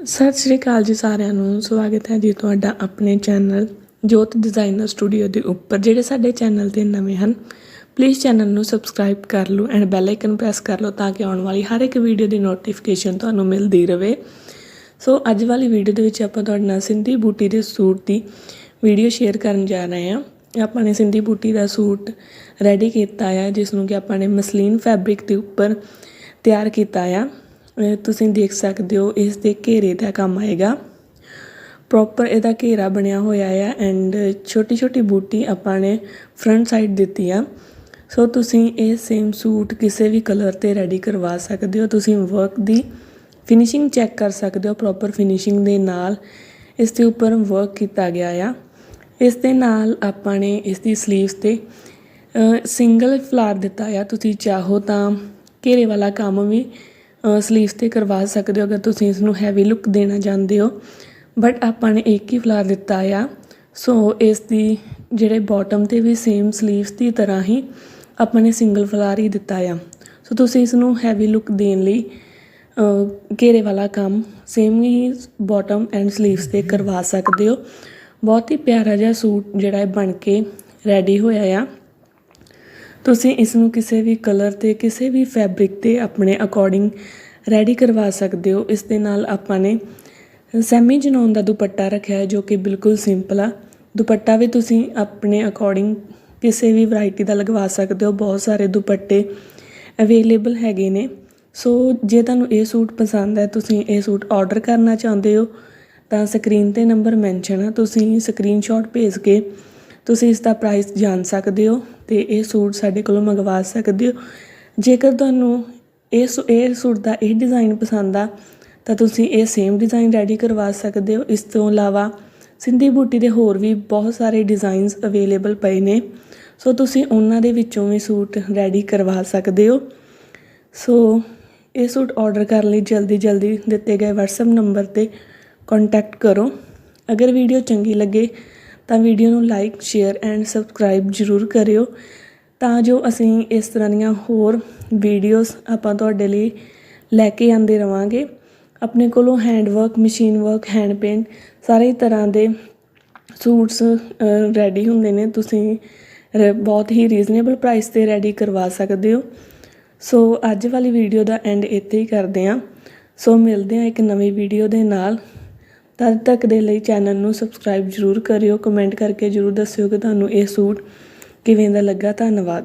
ਸਤਿ ਸ਼੍ਰੀ ਅਕਾਲ ਜੀ ਸਾਰਿਆਂ ਨੂੰ। ਸਵਾਗਤ ਹੈ ਜੀ ਤੁਹਾਡਾ ਆਪਣੇ ਚੈਨਲ ਜੋਤ ਡਿਜ਼ਾਈਨਰ ਸਟੂਡੀਓ ਦੇ ਉੱਪਰ, ਜਿਹੜੇ ਸਾਡੇ ਚੈਨਲ ਤੇ ਨਵੇਂ ਹਨ। ਪਲੀਜ਼ ਚੈਨਲ ਨੂੰ ਸਬਸਕ੍ਰਾਈਬ ਕਰ ਲਓ ਐਂਡ ਬੈਲ ਆਈਕਨ ਪ੍ਰੈਸ ਕਰ ਲਓ ਤਾਂ ਕਿ ਆਉਣ ਵਾਲੀ ਹਰ ਇੱਕ ਵੀਡੀਓ ਦੀ ਨੋਟੀਫਿਕੇਸ਼ਨ ਤੁਹਾਨੂੰ ਮਿਲਦੀ ਰਹੇ ਸੋ ਅੱਜ ਵਾਲੀ ਵੀਡੀਓ ਦੇ ਵਿੱਚ ਆਪਾਂ ਤੁਹਾਡੇ ਨਾਲ ਸਿੰਧੀ ਬੂਟੀ ਦੇ ਸੂਟ ਦੀ ਵੀਡੀਓ ਸ਼ੇਅਰ ਕਰਨ ਜਾ ਰਹੇ ਹਾਂ। ਆਪਾਂ ਨੇ ਸਿੰਧੀ ਬੂਟੀ ਦਾ ਸੂਟ ਰੈਡੀ ਕੀਤਾ ਆ, ਜਿਸ ਨੂੰ ਕਿ ਆਪਾਂ ਨੇ ਮਸਲੀਨ ਫੈਬਰਿਕ ਦੇ ਉੱਪਰ ਤਿਆਰ ਕੀਤਾ ਆ। ਤੁਸੀਂ ਦੇਖ ਸਕਦੇ ਹੋ, ਇਸ ਦੇ ਘੇਰੇ ਦਾ ਕੰਮ ਆਏਗਾ। ਪ੍ਰੋਪਰ ਇਹਦਾ ਘੇਰਾ ਬਣਿਆ ਹੋਇਆ ਆ ਐਂਡ ਛੋਟੀ ਛੋਟੀ ਬੂਟੀ ਆਪਾਂ ਨੇ ਫਰੰਟ ਸਾਈਡ ਦਿੱਤੀ ਆ। ਸੋ ਤੁਸੀਂ ਇਹ ਸੇਮ ਸੂਟ ਕਿਸੇ ਵੀ ਕਲਰ ਤੇ ਰੈਡੀ ਕਰਵਾ ਸਕਦੇ ਹੋ। ਤੁਸੀਂ ਵਰਕ ਦੀ ਫਿਨਿਸ਼ਿੰਗ ਚੈੱਕ ਕਰ ਸਕਦੇ ਹੋ ਪ੍ਰੋਪਰ ਫਿਨਿਸ਼ਿੰਗ ਦੇ ਨਾਲ। ਇਸ ਦੇ ਉੱਪਰ ਵਰਕ ਕੀਤਾ ਗਿਆ ਆ। ਇਸ ਦੇ ਨਾਲ ਆਪਾਂ ਨੇ ਇਸ ਦੀ ਸਲੀਵਸ ਤੇ ਸਿੰਗਲ ਫਲਾਰ ਦਿੱਤਾ ਆ। ਤੁਸੀਂ ਚਾਹੋ ਤਾਂ ਘੇਰੇ ਵਾਲਾ ਕੰਮ ਵੀ ਸਲੀਵਸ ਤੇ ਕਰਵਾ ਸਕਦੇ ਹੋ ਅਗਰ ਤੁਸੀਂ ਇਸ ਨੂੰ ਹੈਵੀ ਲੁੱਕ ਦੇਣਾ ਚਾਹੁੰਦੇ ਹੋ। ਬਟ ਆਪਾਂ ਨੇ ਇੱਕ ਹੀ ਫਲਾਰ ਦਿੱਤਾ ਆ। ਸੋ ਇਸ ਦੀ ਜਿਹੜੇ ਬਾਟਮ ਤੇ ਵੀ ਸੇਮ ਸਲੀਵਸ ਦੀ ਤਰ੍ਹਾਂ ਹੀ ਆਪਾਂ ਨੇ ਸਿੰਗਲ ਫਲਾਰ ਹੀ ਦਿੱਤਾ ਆ। ਸੋ ਤੁਸੀਂ ਇਸ ਨੂੰ ਹੈਵੀ ਲੁੱਕ ਦੇਣ ਲਈ ਘੇਰੇ ਵਾਲਾ ਕੰਮ ਸੇਮ ਹੀ ਬਾਟਮ ਐਂਡ ਸਲੀਵਸ ਤੇ ਕਰਵਾ ਸਕਦੇ ਹੋ। ਬਹੁਤ ਹੀ ਪਿਆਰਾ ਜਿਹਾ ਸੂਟ ਜਿਹੜਾ ਹੈ ਬਣ ਕੇ ਰੈਡੀ ਹੋਇਆ ਆ। ਤੁਸੀਂ ਇਸ ਨੂੰ ਕਿਸੇ ਵੀ ਕਲਰ ਤੇ, ਕਿਸੇ ਵੀ ਫੈਬਰਿਕ ਤੇ ਆਪਣੇ ਅਕੋਰਡਿੰਗ ਰੈਡੀ ਕਰਵਾ ਸਕਦੇ ਹੋ। ਇਸ ਦੇ ਨਾਲ ਆਪਾਂ ਨੇ ਸੈਮੀ ਜਨੌਨ ਦਾ ਦੁਪੱਟਾ ਰੱਖਿਆ ਹੈ, ਜੋ ਕਿ ਬਿਲਕੁਲ ਸਿੰਪਲ ਆ। ਦੁਪੱਟਾ ਵੀ ਤੁਸੀਂ ਆਪਣੇ ਅਕੋਰਡਿੰਗ ਕਿਸੇ ਵੀ ਵੈਰਾਈਟੀ ਦਾ ਲਗਵਾ ਸਕਦੇ ਹੋ। ਬਹੁਤ ਸਾਰੇ ਦੁਪੱਟੇ ਅਵੇਲੇਬਲ ਹੈਗੇ ਨੇ। ਸੋ ਜੇ ਤੁਹਾਨੂੰ ਇਹ ਸੂਟ ਪਸੰਦ ਹੈ, ਤੁਸੀਂ ਇਹ ਸੂਟ ਆਰਡਰ ਕਰਨਾ ਚਾਹੁੰਦੇ ਹੋ, ਤਾਂ ਸਕਰੀਨ ਤੇ ਨੰਬਰ ਮੈਂਸ਼ਨ ਆ। ਤੁਸੀਂ ਸਕਰੀਨਸ਼ਾਟ ਭੇਜ ਕੇ ਤੁਸੀਂ ਇਸ ਦਾ ਪ੍ਰਾਈਸ ਜਾਣ ਸਕਦੇ ਹੋ ਤੇ ਇਹ ਸੂਟ ਸਾਡੇ ਕੋਲੋਂ ਮੰਗਵਾ ਸਕਦੇ ਹੋ। ਜੇਕਰ ਤੁਹਾਨੂੰ ਇਹ ਇਹ ਸੂਟ ਦਾ ਇਹ ਡਿਜ਼ਾਈਨ ਪਸੰਦ ਆ, ਤਾਂ ਤੁਸੀਂ ਇਹ ਸੇਮ ਡਿਜ਼ਾਈਨ ਰੈਡੀ ਕਰਵਾ ਸਕਦੇ ਹੋ। ਇਸ ਤੋਂ ਇਲਾਵਾ ਸਿੰਧੀ ਬੂਟੀ ਦੇ ਹੋਰ ਵੀ ਬਹੁਤ ਸਾਰੇ ਡਿਜ਼ਾਈਨਸ ਅਵੇਲੇਬਲ ਪਏ ਨੇ। ਸੋ ਤੁਸੀਂ ਉਹਨਾਂ ਦੇ ਵਿੱਚੋਂ ਵੀ ਸੂਟ ਰੈਡੀ ਕਰਵਾ ਸਕਦੇ ਹੋ। ਸੋ ਇਹ ਸੂਟ ਆਰਡਰ ਕਰਨ ਲਈ, ਜਲਦੀ ਜਲਦੀ ਦਿੱਤੇ ਗਏ WhatsApp ਨੰਬਰ ਤੇ ਕੰਟੈਕਟ ਕਰੋ। ਅਗਰ ਵੀਡੀਓ ਚੰਗੀ ਲੱਗੇ ਤਾਂ ਵੀਡੀਓ ਨੂੰ ਲਾਈਕ ਸ਼ੇਅਰ ਐਂਡ ਸਬਸਕ੍ਰਾਈਬ ਜ਼ਰੂਰ ਕਰਿਓ ਤਾਂ ਜੋ ਅਸੀਂ ਇਸ ਤਰ੍ਹਾਂ ਦੀਆਂ ਹੋਰ ਵੀਡੀਓਜ਼ ਆਪਾਂ ਤੁਹਾਡੇ ਲਈ ਲੈ ਕੇ ਆਉਂਦੇ ਰਵਾਂਗੇ। ਆਪਣੇ ਕੋਲੋਂ hand work machine work hand paint ਸਾਰੇ ਤਰ੍ਹਾਂ ਦੇ ਸੂਟਸ ਰੈਡੀ ਹੁੰਦੇ ਨੇ। ਤੁਸੀਂ ਰ- ਬਹੁਤ ਹੀ ਰੀਜ਼ਨੇਬਲ ਪ੍ਰਾਈਸ ਤੇ ਰੈਡੀ ਕਰਵਾ ਸਕਦੇ ਹੋ। ਸੋ ਅੱਜ ਵਾਲੀ ਵੀਡੀਓ ਦਾ ਐਂਡ ਇੱਥੇ ਹੀ ਕਰਦੇ ਹਾਂ। ਸੋ ਮਿਲਦੇ ਹਾਂ ਇੱਕ ਨਵੀਂ ਵੀਡੀਓ ਦੇ ਨਾਲ। ਤਦ ਤੱਕ ਦੇ ਲਈ ਚੈਨਲ ਨੂੰ ਸਬਸਕ੍ਰਾਈਬ ਜ਼ਰੂਰ ਕਰਿਓ, ਕਮੈਂਟ ਕਰਕੇ ਜ਼ਰੂਰ ਦੱਸਿਓ ਕਿ ਤੁਹਾਨੂੰ ਇਹ ਸੂਟ ਕਿਵੇਂ ਦਾ ਲੱਗਾ। ਧੰਨਵਾਦ।